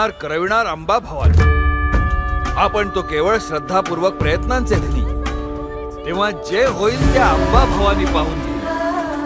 घडविणार करविणार अंबा भवानी आपण तो केवळ श्रद्धापूर्वक प्रयत्नांचे धनी. तेव्हा जे होईल त्या अंबा भवानी पाहून